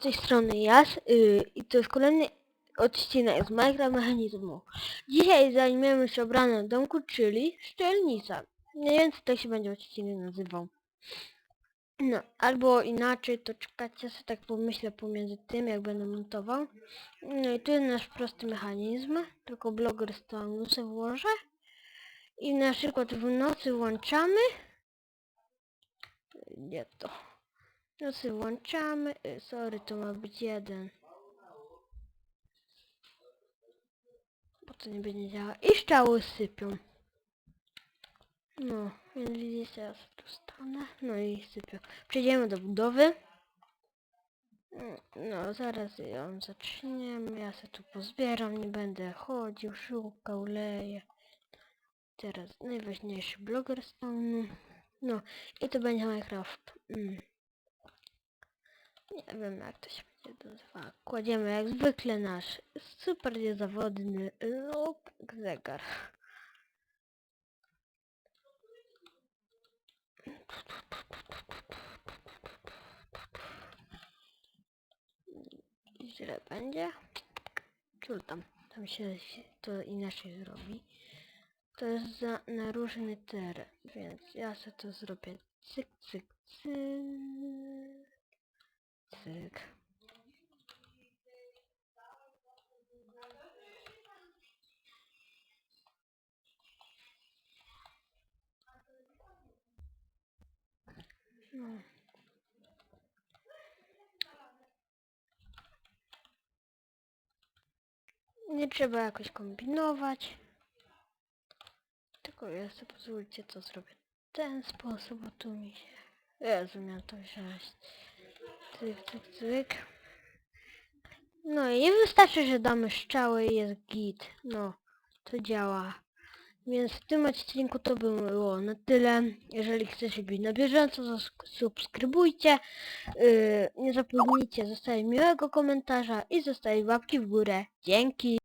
tej strony Jas yy, i to jest kolejny odcinek z Minecraft Mechanizmu. Dzisiaj zajmiemy się obranem domku, czyli szczelnica. Mniej więcej tak się będzie odcinek nazywał. No, albo inaczej, to czekajcie, ja sobie tak pomyślę pomiędzy tym, jak będę montował. No i tu jest nasz prosty mechanizm, tylko blogger stanu sobie włożę. I na przykład w nocy włączamy. Nie to. W nocy włączamy. y, Sorry, to ma być jeden. Bo to nie będzie działać. I szczały sypią. No, więc widzicie, ja sobie tu stanę. No i sypią. Przejdziemy do budowy. Mm, No, zaraz ją zaczniemy. Ja sobie tu pozbieram, nie będę chodził, szukał, leję. Teraz najważniejszy bloger stanu. No, i to będzie Minecraft. Mm. Nie wiem jak to się będzie nazywa. Kładziemy jak zwykle nasz super niezawodny lub zegar. Źle będzie. Cóż tam, tam się się to inaczej zrobi. To jest za, na różny teren, więc ja sobie to zrobię cyk, cyk, cyk. No. Nie trzeba jakoś kombinować. Tylko ja sobie pozwólcie to zrobię w ten sposób, bo tu mi się... Jezu, to wziąć. Cyk, cyk, cyk. No i wystarczy, że damy strzały i jest git. No, to działa. Więc w tym odcinku to by było na tyle. Jeżeli chcecie być na bieżąco, subskrybujcie. Yy, nie zapomnijcie zostawić miłego komentarza i zostawić łapki w górę. Dzięki!